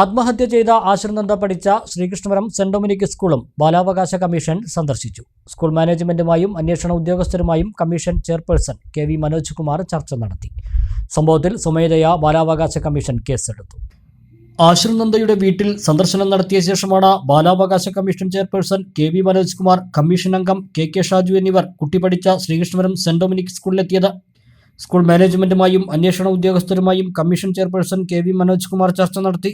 ആത്മഹത്യ ചെയ്ത ആശ്രനന്ദ പഠിച്ച ശ്രീകൃഷ്ണപുരം സെന്റ് ഡൊമിനിക് സ്കൂളും ബാലാവകാശ കമ്മീഷൻ സന്ദർശിച്ചു. സ്കൂൾ മാനേജ്മെന്റുമായും അന്വേഷണ ഉദ്യോഗസ്ഥരുമായും commission chairperson K V Manoj Kumar ചർച്ച നടത്തി. സംഭവത്തിൽ സ്വമേധയാ ബാലാവകാശ കമ്മീഷൻ കേസെടുത്തു. ആശ്രനന്ദയുടെ വീട്ടിൽ സന്ദർശനം നടത്തിയ ശേഷമാണ് ബാലാവകാശ commission chairperson K V Manoj Kumar commission അംഗം കെ കെ ഷാജു എന്നിവർ കുട്ടി പഠിച്ച ശ്രീകൃഷ്ണപുരം സെന്റ് ഡൊമിനിക് സ്കൂളിലെത്തിയത്. സ്കൂൾ മാനേജ്മെന്റുമായും അന്വേഷണ ഉദ്യോഗസ്ഥരുമായും commission chairperson K V Manoj Kumar ചർച്ച നടത്തി.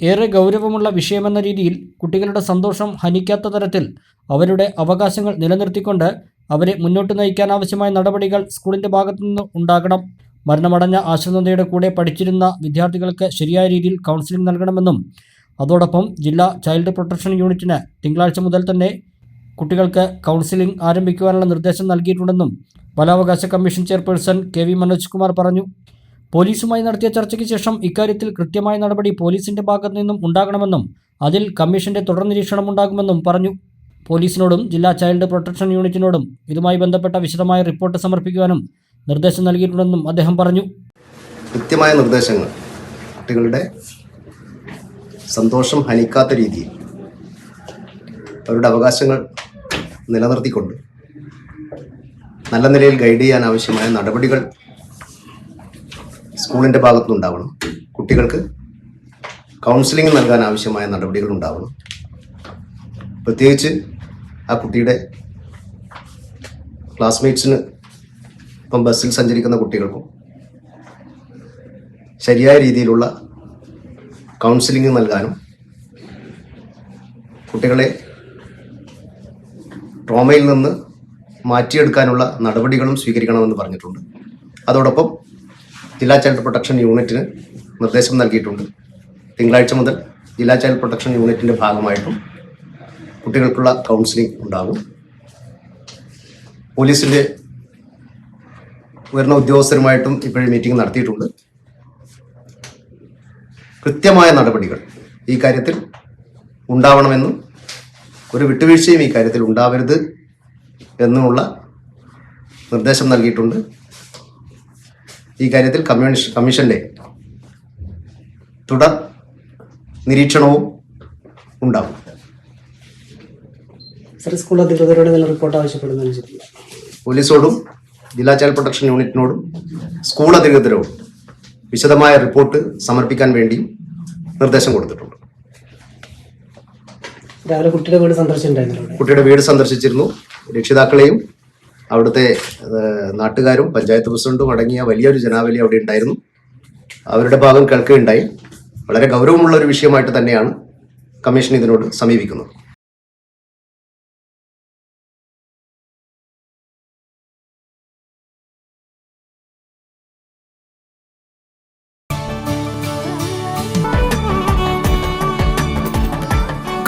ഏറെ ഗൗരവമുള്ള വിഷയമെന്ന രീതിയിൽ കുട്ടികളുടെ സന്തോഷം ഹനിക്കാത്ത തരത്തിൽ അവരുടെ അവകാശങ്ങൾ നിലനിർത്തിക്കൊണ്ട് അവരെ മുന്നോട്ട് നയിക്കാനാവശ്യമായ നടപടികൾ സ്കൂളിന്റെ ഭാഗത്തുനിന്ന് ഉണ്ടാകണം. മരണമടഞ്ഞ ആശ്രനന്ദയുടെ കൂടെ പഠിച്ചിരുന്ന വിദ്യാർത്ഥികൾക്ക് ശരിയായ രീതിയിൽ കൗൺസിലിംഗ് നൽകണമെന്നും അതോടൊപ്പം ജില്ലാ ചൈൽഡ് പ്രൊട്ടക്ഷൻ യൂണിറ്റിന് തിങ്കളാഴ്ച മുതൽ തന്നെ കുട്ടികൾക്ക് കൗൺസിലിംഗ് ആരംഭിക്കുവാനുള്ള നിർദ്ദേശം നൽകിയിട്ടുണ്ടെന്നും ബാലാവകാശ commission chairperson K V Manoj Kumar പറഞ്ഞു. പോലീസുമായി നടത്തിയ ചർച്ചയ്ക്ക് ശേഷം ഇക്കാര്യത്തിൽ കൃത്യമായ നടപടി പോലീസിന്റെ ഭാഗത്തു നിന്നും ഉണ്ടാകണമെന്നും അതിൽ കമ്മീഷന്റെ തുടർ നിരീക്ഷണം ഉണ്ടാകുമെന്നും പറഞ്ഞു. പോലീസിനോടും ജില്ലാ ചൈൽഡ് പ്രൊട്ടക്ഷൻ യൂണിറ്റിനോടും ഇതുമായി ബന്ധപ്പെട്ട വിശദമായ റിപ്പോർട്ട് സമർപ്പിക്കുവാനും നിർദ്ദേശം നൽകിയിട്ടുണ്ടെന്നും അദ്ദേഹം പറഞ്ഞു. കൃത്യമായ നിർദ്ദേശങ്ങൾ. കുട്ടികളുടെ സന്തോഷം ഹനിക്കാത്ത രീതിയിൽ അവരുടെ അവകാശങ്ങൾ നിലനിർത്തിക്കൊണ്ട് നല്ല നിലയിൽ ഗൈഡ് ചെയ്യാൻ ആവശ്യമായ നടപടികൾ സ്കൂളിന്റെ ഭാഗത്തുനിന്നുണ്ടാവണം കുട്ടികൾക്ക് കൗൺസിലിംഗ് നൽകാൻ ആവശ്യമായ നടപടികൾ ഉണ്ടാവണം. പ്രത്യേകിച്ച് ആ കുട്ടിയുടെ ക്ലാസ്മേറ്റ്സിന് ഇപ്പം ബസ്സിൽ സഞ്ചരിക്കുന്ന കുട്ടികൾക്കും ശരിയായ രീതിയിലുള്ള കൗൺസിലിംഗ് നൽകാനും കുട്ടികളെ ട്രോമയിൽ നിന്ന് മാറ്റിയെടുക്കാനുള്ള നടപടികളും സ്വീകരിക്കണമെന്ന് പറഞ്ഞിട്ടുണ്ട്. അതോടൊപ്പം ജില്ലാ ചൈൽഡ് പ്രൊട്ടക്ഷൻ യൂണിറ്റിന് നിർദ്ദേശം നൽകിയിട്ടുണ്ട്. തിങ്കളാഴ്ച മുതൽ ജില്ലാ ചൈൽഡ് പ്രൊട്ടക്ഷൻ യൂണിറ്റിന്റെ ഭാഗമായിട്ടും കുട്ടികൾക്കുള്ള കൗൺസിലിംഗ് ഉണ്ടാകും. പോലീസിന്റെ ഉയർന്ന ഉദ്യോഗസ്ഥരുമായിട്ടും ഇപ്പോഴും മീറ്റിംഗ് നടത്തിയിട്ടുണ്ട്. കൃത്യമായ നടപടികൾ ഈ കാര്യത്തിൽ ഉണ്ടാവണമെന്നും ഒരു വിട്ടുവീഴ്ചയും ഈ കാര്യത്തിൽ ഉണ്ടാവരുത് എന്നുമുള്ള നിർദ്ദേശം നൽകിയിട്ടുണ്ട്. ഈ കാര്യത്തിൽ കമ്മ്യൂണിസ്റ്റ് കമ്മീഷന്റെ തുടർ നിരീക്ഷണവും ഉണ്ടാവും സർ സ്കൂൾ അധികൃതരോട് റിപ്പോർട്ട് ആവശ്യപ്പെടുന്നതനുസരിച്ച് പോലീസോടും ജില്ലാ ചൈൽഡ് പ്രൊട്ടക്ഷൻ യൂണിറ്റിനോടും സ്കൂൾ അധികൃതരോടും വിശദമായ റിപ്പോർട്ട് സമർപ്പിക്കാൻ വേണ്ടിയും നിർദ്ദേശം കൊടുത്തിട്ടുണ്ട്. രാവിലെ കുട്ടിയുടെ വീട് സന്ദർശിച്ചിട്ടുണ്ടായിരുന്നു കുട്ടിയുടെ വീട് സന്ദർശിച്ചിരുന്നു. രക്ഷിതാക്കളെയും അവിടുത്തെ നാട്ടുകാരും പഞ്ചായത്ത് പ്രസിഡന്റും അടങ്ങിയ വലിയൊരു ജനാവലി അവിടെ ഉണ്ടായിരുന്നു. അവരുടെ ഭാഗം കേൾക്കുകയുണ്ടായി. വളരെ ഗൗരവമുള്ള ഒരു വിഷയമായിട്ട് തന്നെയാണ് കമ്മീഷൻ ഇതിനോട് സമീപിക്കുന്നത്.